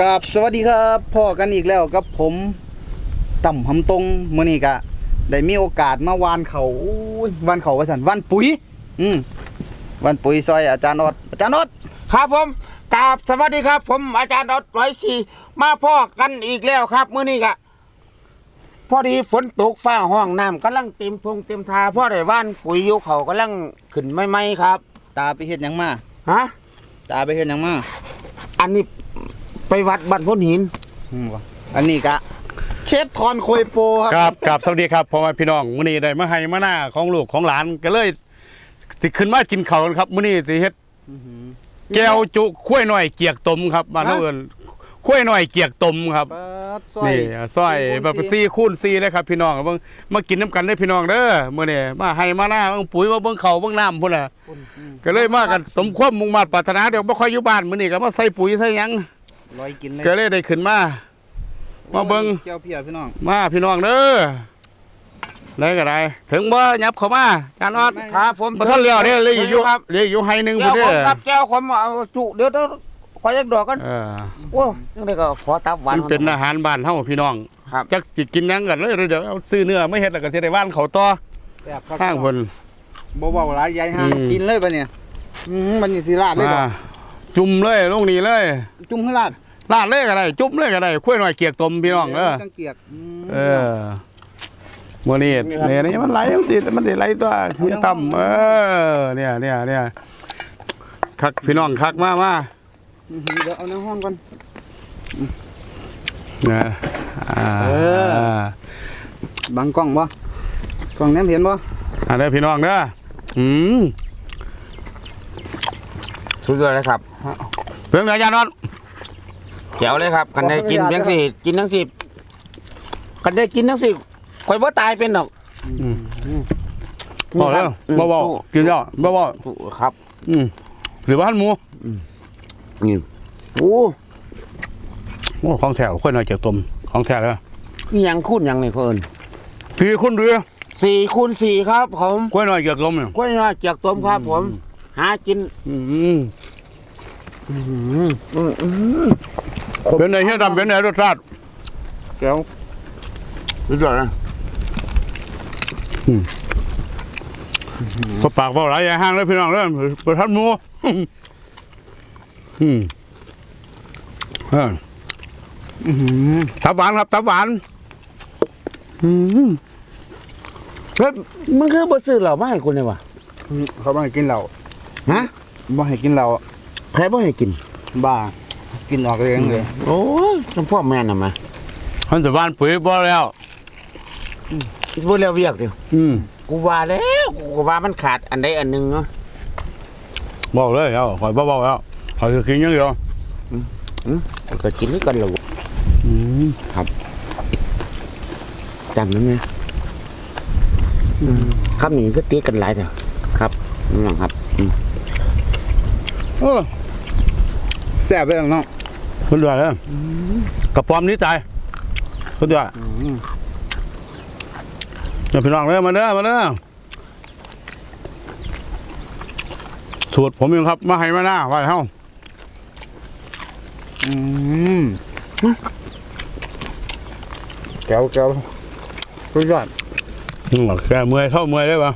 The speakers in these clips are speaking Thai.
กับสวัสดีครับพ่อกันอีกแล้วกับผมต่ำหำตรงมื้อนี้ก็ได้มีโอกาสมาวานเขาอู้ยวานเขาว่าซั่นวานปุ๋ย อืมวานปุ๋ยซอยอาจารย์ออดอาจารย์ออดครับผมกราบสวัสดีครับ ผมอาจารย์ดอทร้อยสี่มาพ่อกันอีกแล้วครับมื้อนี้กะพอดีฝนตกฟ้าห้องน้ำกำลังเต็มทงเต็มทาพ่อได้ว่านปุ๋ยอยู่เขากำลังขึ้นไม่ไม่ๆครับ ตาไปเฮ็ดหยังมาฮะตาไปเฮ็ดหยังมาอันนี้ ไปวัดบ้านพ้นหิน อืมวะอันนี้กะเชฟทอนโคยโปคครัรับบกับสวัสดีครับพ่อแม่พี่น้องมื้อนี้ได้มาให้มาหน้าของลูกของหลานก็เลยสิขึ้นมากินข้าวกันครับมื้อนี้สิเฮ็ดแก้วจุข้วยหน่อยเกียกตมครับบ้านเฮาเอิ้นข้วยหน่อยเกียกตมครับปาดซอยนี่ซอยแบบซี่คูณซี่เลยครับพี่น้องเบิ่งมากินน้ำกันเด้อพี่น้องเด้อมื้อนี้มาให้มาหน้าเบิ่งปุ๋ยมาเบิ่งข้าวเบิ่งน้ำพุ่นน่ะก็เลยมากันสมความมุ่งมั่นปรารถนาเดี๋ยวบ่ค่อยอยู่บ้านมื้อนี้ก็มาใส่ปุ๋ยใส่หยัง ลอยกินเลยก็เลยได้ขึ้นมา มาเบิ่งแก้วเพียพี่น้อง มาพี่น้องเด้อได้ก็ได้ถึงบ่ยับเข้ามาจานออดครับผมบ่ทันแล้วเด้อเหลยอยู่ครับเหลยอยู่ให้หนึงแก้พุ่วนผเด้มอครับแก้วผมเอาจุเดี๋ยวต้องขอยักดอกกันเออโอ้ยังไงก็ขอตับหวานมันเป็นอาหารบ้านเฮาพี่น้องครับจักสิกินหยังกันเลยเดี๋ยวเอาซื้อเนื้อไม่เฮ็ดแล้วก็สิได้ว่านเขาต่อแซ่บครับข้างเพิ่นบ่เว้าหลายยายห่างอืมกินเลยปะเนี่ยอืมมันนี่สิลาดเลยบ่มา จุ่มเลยลงนี่เลย จุ่มให้ลาดลาดเลยก็ได้จุ่มเลยก็ได้คุยหน่อยเกียกตมพี่น้องเออจังเกียกอืมเออมื้อนี้เนี่ยนี่มันไหลมันสิมันสิไหลตัวที่ต่ำเออเนี่ยเนี่ยเนี่ยคักพี่น้องคักมามาอื้อหือเดี๋ยวเอาในห้องก่อนนะอ่าเออบังกล้องบ่กล้องแนมเห็นบ่อ่าเด้อพี่น้องเด้ออืม สุดยอดเลยครับเพิ่งอาจารย์นอนแก้วเลยครับกันได้กินเพียงสี่กินทั้งสี่กันได้กินทั้งสี่ข่อยบ่ตายเป็นดอกบอกแล้วบ่บ่กินแล้วบ่บ่ครับ อืมหรือว่าหันหมูนี่โอ้โอ้ของแถวค่อยหน่อยเจียวต้มของแถวเลยนี่ยังคูณยังนี่เพิ่นพี่คุณเรือสี่คูณสี่ครับผมค่อยหน่อยเจียวต้มเนี่ยกล้วยน้อยเจียกต้มครับผม หากินอืมเป็นไงเฮียดำเป็นไงรสชาติแก้วรู้จักนะก็ปากเฝ้าหลายอย่าห่างเลยพี่น้องเด้อเปิดทันหมูอืมเอออื้อหือตับหวานครับตับหวานอืมเฮ้ยมึงคือบ่ซื้อเหล้ามาให้กูเลยวะเขาบ่ให้กินเหล้า ฮะบ่ให้กินเหล้าใครบ่ให้กิน บ้า กินออกเองเลยโอ้ยจำพ่อแม่น่ะมามันจะหวานปุ๋ยบ่แล้วบ่แล้วเวียกเดียวอืมกูว่าแล้วกูก็ว่ามันขาดอันใดอันหนึงเนาะบอกเลยเอาข่อยบ่บอกแล้วข่อยจะกินอย่างเดียวก็กินด้วยกันแล้วอืมจำนั้นไหมคำนี้ก็ตีกันหลายเถอะครับน้องครับอืม โอ้แซ่บเลยน้องคุณด้วยเลยกระป๋อมนี้ตายคุณด้วยเดี๋ยวพี่น้องเด้อมาเด้อมาเด้อสูตรผมเองครับ มาให้มาหน้าไว้เฮาอืมแก้วแก้วสุดยอดอืมแก่เมื่อยเข้าเมื่อยได้ปะ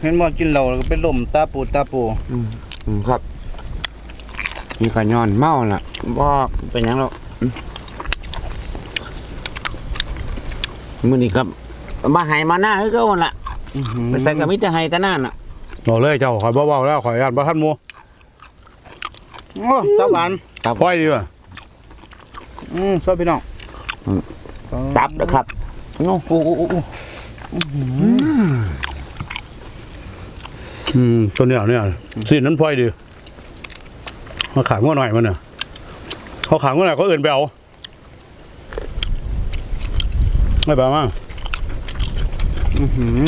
เห็นบ่กินเหล้าแล้วก็เป็นลมตาปูดตาปูอืม ครับนี่ก็ย้อนเมาล่ะบ่เป็นหยังหรอกอืมมื้อนี้ครับมาให้มาหน้าคือเก่าหั่นล่ะไปใส่กับมิตรให้แต่หน้าน่ะบอกเลยเจ้าข่อยบ่เบาแล้วข่อยย่านบ่ทันหมูโอ้ตาหวานพ่อยดีว่ะอืมชอบพี่น้องตับนะครับโอ้โห อืมตัวเนี้ยเนี่ยสีนั้นพ่อยดีมาขางว่าหน่อยมันเนี่ยเขาขางว่าหน่อยเขาเอื่นไปเอาไม่ไปมั้งอื้อหือ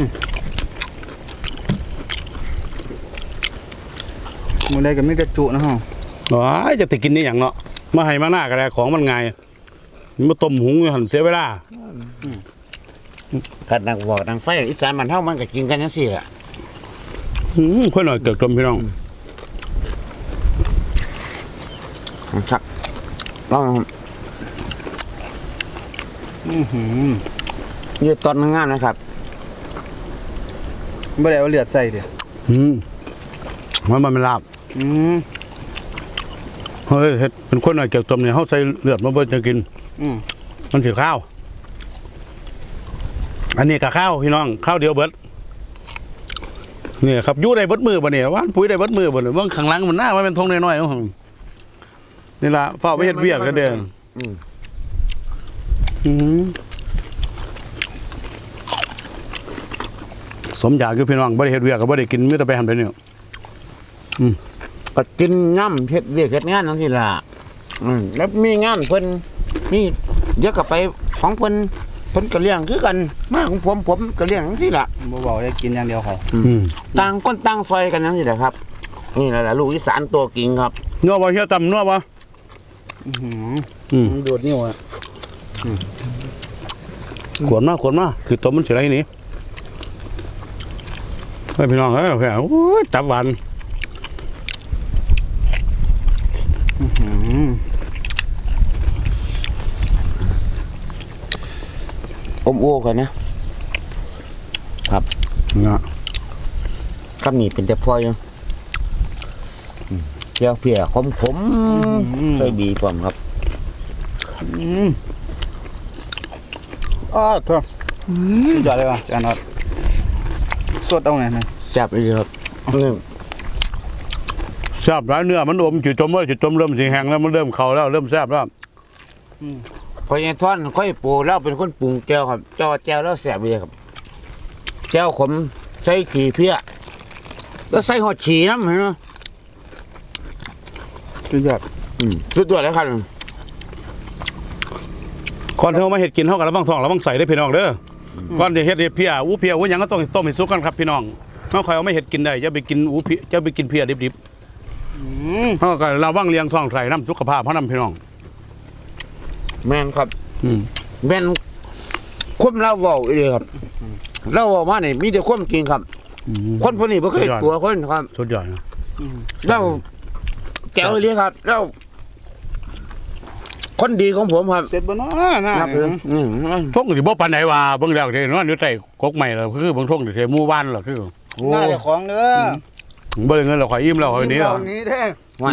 มื้อใดก็มีแต่จุนะฮะว้ายจะติกินนี่อย่างเนาะมาให้มาหน้ากันแลของมันไงมาต้มหุงอยู่หันเสียเวลากันนักบอกนางไฟอีสานมันเท่ามันก็กินกันจังซี่แหละ อืมค่อยหน่อยเกิดกลมพี่น้องชักลองอื้อหือยืดตอนงานนะครับบ่ได้เอาเลือดใส่เด้ออืมมันมันเป็นลาบอืมเฮ้ยเฮ็ดเป็นคนหน่อยเกี่ยวต้มเนี่ยเขาใส่เลือดมาเบิ่จะกิน อืมมันถือข้าว อันนี้กับข้าวพี่น้องข้าวเดียวเบิด นี่ครับยู่ได้เบิดมือบ่เนี่ยว่านปุ๋ยได้เบิดมือบ่เนี่ยเบิ่งข้างหลังมันหน้ามันเป็นทงน้อยๆเอาหั่นนี่ล่ะเฝ้าไปเฮ็ดเวียกกันเด้ออืมอืมสมอยากอยู่พี่น้องบ่ได้เฮ็ดเวียกก็บ่ได้กินมีแต่ไปหันไปเนี่ยอืมก็กินง่ำเฮ็ดเวียกเฮ็ดงานนั่นสิล่ะอืมแล้วมีงานเพิ่นมีเดี๋ยวก็ไปของเพิ่น เพิ่นก็เลี้ยงคือกันมาของผมผมก็เลี้ยงจังซี่ล่ะบ่เว้าได้กินอย่างเดียวเขาอืมต่างคนต่างซอยกันจังซี่แหละครับ นี่แหละลูกอีสานตัวจริงครับนัวบ่เฮียตำนัวบ่อื้อหืออืมมันดูดนิ้วอะขวนมาขวนมาคือต้มมันสิไรนี่เฮ้ยพี่น้องเอ้ยแหมโอ้ยตับหวาน อื้อหือ อ มโอ้กันนะนะกับนี่เป็นแต่พออยู่อืมเพียวเพียขมขมๆใส่บีพร้อมครับอืมอ้าวโทษสุดยอดเลยว่ะอาจารย์น็อตสดเอาไหนอยนะแซ่บเลยครับนี่แซ่บหลายเนื้อมันอมจุดจมว่าจุดจมเริ่มสิแห้งแล้วมันเริ่มเข้าแล้วเริ่มแซ่บแล้ว พอยังท่อนค่อยปูแล้วเป็นคนปรุงแก้วครับเจ้าแก้วแล้วแซ่บเลยครับแก้วขมใส่ขี้เพี้ยแล้วใส่หอดฉี่น้ำเห็นไหมสุดยอดอืมสุดยอดแล้วครับก่อนที่เขามาเฮ็ดกินเฮาก็ระวังท้องระวังใส่เด้อพี่น้องเด้ออก่อนจะเฮ็ดเฮ็ดเพียอู้เพียอู้หยังก็ต้องต้มให้สุกกันครับพี่น้องเฮาค่อยเอามาเฮ็ดกินได้อย่าไปกินอู้เพียอย่าไปกินเพียดิบอืมๆเฮาก็ระวังเลี้ยงท้องไส้น้ำสุขภาพเฮานำพี่น้อง แม่นครับ อืมแม่นความเล่าเว้าอีเลยครับเล่าเว้ามาเนี่ยมีแต่ความจริงครับ อืมคนพวกนี้ไม่เคยตัวคนครับสุดยอดนะเล่าแก้วเลยครับเล่าคนดีของผมครับเสร็จบ่เนาะน่าครับผมอืมทงสิบ่ปานใดว่าเบิ่งแล้วสินอนอยู่ใต้กกใหม่แล้วคือเบิ่งทงสิหมู่บ้านล่ะคือหน้าเจ้าของเด้อบ่ได้เงินแล้วข่อยอิ่มแล้วข่อยหนี้เหแล้วล่านี้แท้ว่า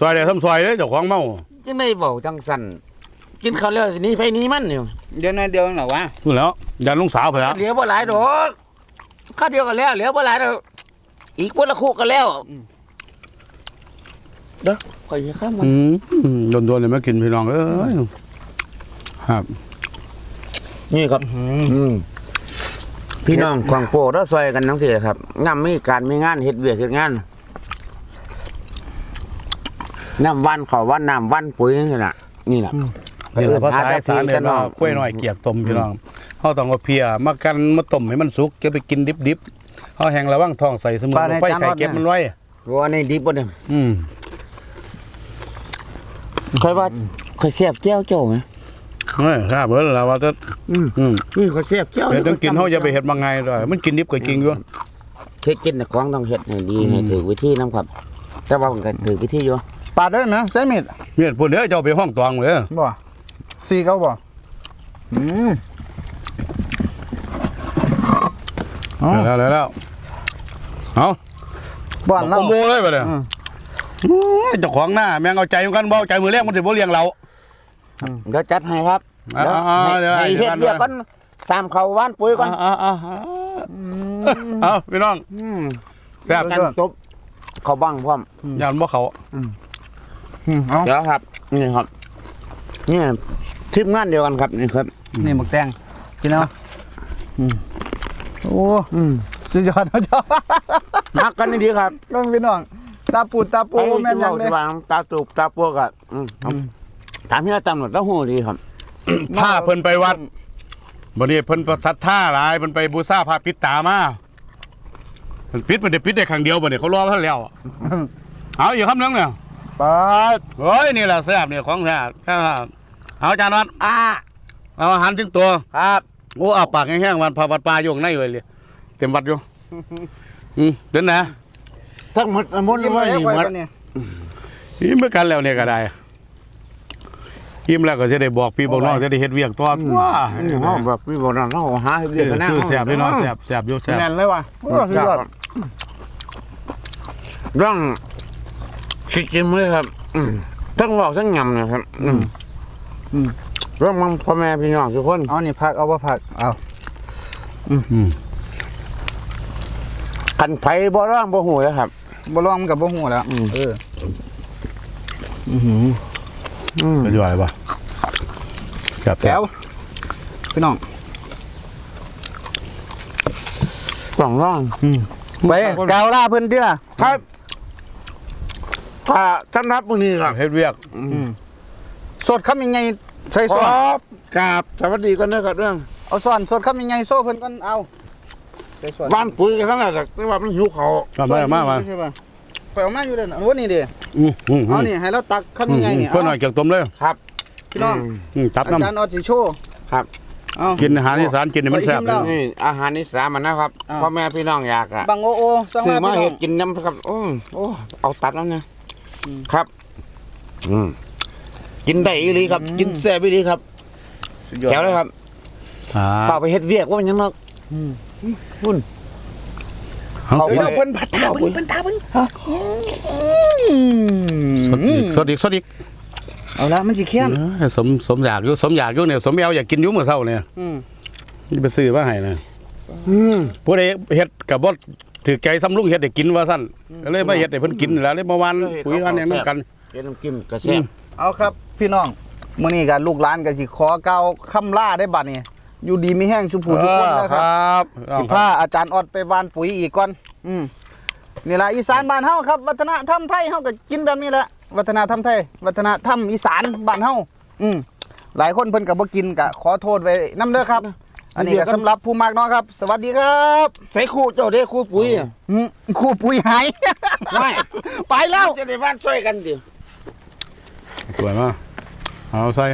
ซอยได้ทำซอยเด้อเจ้าของเมาจังได้เว้าจังสั่น กินข้าวแล้วสิหนี้ไปหนี้มันอยู่เดี๋ยวหน้อยเดียวเหรอวะพูดแล้วยันลุงสาวไปแล้วเหลือบ่หลายดอกข้าวเดียวกันแล้วเหลือบ่หลายดอกอีกคนละคู่กันแล้วเด้อข่อยสิข้ามมันอืมโดนๆเลยมากินพี่น้องเอ้ยครับ นี่ครับอืมพี่น้องของโปรดเราซอยกันทั้งสี่ครับงานมีการมีงานเฮ็ดเวียกเฮ็ดงานน้ำวันเขาวันน้ำวันปุ๋ยนี่แหละนี่แหละ นี่แหละภาษาหอีสานเนี่ยแต่ว่ากล้วยน้อยเกียกต้มพี่น้องเฮาต้องเอาเพียมากันมาต้มให้มันสุกจะไปกินดิบๆเฮาแห้งระวังท้องใส่เสมอไฟไข่เก็บมันไว้รัวในดิบบ่เนี่ยอืมค่อยว่าค่อยแซ่บแก้วเจ้าไหมเฮ้ยทราบเบิดแล้วว่าจะอืมอืมนี่ค่อยแซ่บแก้วเฮ็ดต้องกินเฮาอย่าไปเฮ็ดบางไงด้วยมันกินดิบก็จริงอยู่เฮ็ดกินแต่ของต้องเฮ็ดให้ดีให้ถูกวิธีนํครับแต่ว่ามันก็ถูกวิธีอยู่ปาดได้ไหมใส่มีดเมียพุ่นเด้อเจ้าไปห้องตวงเด้อบ่ ซีเขาบ่อืมเอาแล้วแล้วแล้วเอาบ้านเราโมเลยบ่เนี่ยอืมโอ้ยเจ้าของหน้าแม่งเอาใจกันบ่เอาใจมือแรกมันสิบ่เลี้ยงเราเดี๋ยวจัดให้ครับอ่าเดี๋ยวอ่าให้เดี๋ยวให้เดี๋ยวเฮ็ดเวียกก่อนสามเขาว่านปุ๋ยก่อนอ่าอ่าเอาพี่น้องอืมแซ่บกันตบเขาบังพร้อมยันบ่เขาอืมเอาเดี๋ยวครับ นี่ครับ นี่ ทีมงานเดียวกันครับนี่ครับนี่หมึกแตงกินเอาอืมโอ้อืมสุดยอดนะเจ้านักกันนี่ดีครับน้องพี่น้องตาปูดตาปูแม่นยังเลเลยวางตาตูบตาปวกอะอืมครับถามพี่ตำรวจแล้วหูดีครับผ้าเพิ่นไปวัดบัดนี้เพิ่นประสัทธาหลายเพิ่นไปบูชาพระปิดตามาเพิ่นปิดมันได้ปิดได้ครั้งเดียวบัดนี้เขารอท่านแล้วเอาอีกคำนึงเนี่ยปาดเฮ้ยนี่แหละแซ่บนี่ของแซ่บ แซ่บเอาจานวัดอ่าเอาอาหารถึงตัว ครับโอ้อาปากแห้งๆวันพาวัดปลาอยู่ข้างในเลยเต็มวัดอยู่อืมเดินนะทั้งหมดหมดกินเลมายแล้วนี่ไปหมดปะเนี่ยนี่เมื่อกันแล้วเนี่ยก็ได้ยิ้มแล้วก็จะได้บอกพี่บอกน้องจะได้เฮ็ดเวียกตัวตัวอืมเฮาแบบพี่บอกนั่นเฮาหาให้เอเรียกอกันนะคือแซ่บพี่น้องแซ่บแซ่บอยู่แซ่บแน่นเลยว่ะโอ้สุดยอดเรื่องคิดจริงเลยครับอืมทั้งบอกทั้งยำนะครับ อืมอืมเรื่องมันพ่อแม่พี่น้องทุกคนเอานี่พักเอาบ่พักเอาอืมคันไผบ่ร้องบ่หูเลยครับบ่ลองมันกับบ่ฮู้แล้วอืมเอออือหืออืมเป็นอยู่อะไรบ่แซ่บแก้วพี่น้องต้องร้องไปกาวล่าเพิ่นติล่ะครับถ้าสำหรับมื้อนี้ครับเฮ็ดเวียก สดคำยังไงใส่ขซ้ออนกราบสวัสดีกันนะครับเรื่องเอาซ้อนสดคำยังไงโซ่เพิ่นก่อนเอาใส่ซ้อนบ้านปุ๋ยกันทั้งนั้นแต่ว่ามันหิวเขาวมามามามาใช่ป่ะไปเอามาอยู่เด้อนะวันนี้ดิอืมอืมเอานี่ให้เราตักคำยังไงนี่เพื่อนหน่อยเกี่ยวต้มเลยครับพี่น้องมอืมตับอาน้ำจารย์ออดสิโชว์ครับเอากินอาหารอีสานกินให้มันแซ่บไปอิ่มแล้วเลยนี่อาหารอีสานมันนะครับอ่าพ่อแม่พี่น้องอยากอะบังโอโอสั่งซื้อมามาพี่น้เห็องดกินน้ำครับโอ้โอ้เอาตัดแล้วเนี่ยอืมครับ อืม กินได้อีหลีครับ กินแซ่บอีหลีครับสุดยอดแถวเลยครับอ่าเข้าไปเฮ็ดเวียกว่ามันหยังเนาะอืมพุ่น เอาเอาไป เพิ่นเพิ่นผัดตาเพิ่นเพิ่นตาเพิ่นอืสดอีกมสดอีกสดอีกเอาละมันสิเคี้ยนเออสมสมอยากอยู่สมอยากอยู่เนี่ยสมแอวอยากกินอยู่เมื่อเช้าเนี่ยอืมนี่ไปซื้อมาให้นะอืมผู้ใดเฮ็ดกับบ่ถือใจซ้ำลุงเฮ็ดให้กินว่าซั่นก็เลยมาเฮ็ดให้เพิ่นกินนี่แหล้วเลยเมื่อวานคุยกันอย่างนั้นกัน เฮ็ดน้ำจิ้มกระแซ่บเอาครับ พี่น้องมื้อนี้ก็ลูกหลานก็สิขอกล่าวคำลาได้บัดนี้อยู่ดีมีแห้งชุบผู้ทุกคนนะครับสิพาอาจารย์ออดไปหวานปุ๋ยอีกก่อน อืมนี่แหละอีสานบ้านเฮาครับ วัฒนธรรมไทยเฮาก็กินแบบนี้แหละวัฒนธรรมไทย วัฒนธรรมอีสานบ้านเฮาอืมหลายคนเพิ่นก็บ่กินก็ขอโทษไว้นํเด้อครับ อันนี้ก็สำหรับผู้มักเนาะครับ สวัสดีครับใส่คู่เจ้าเด้คู่ปุ๋ยอะอืมครูปุ๋ยหายไม่ไปแล้วจะได้บ้านช่วยกันดิสวยมาก เอาใส่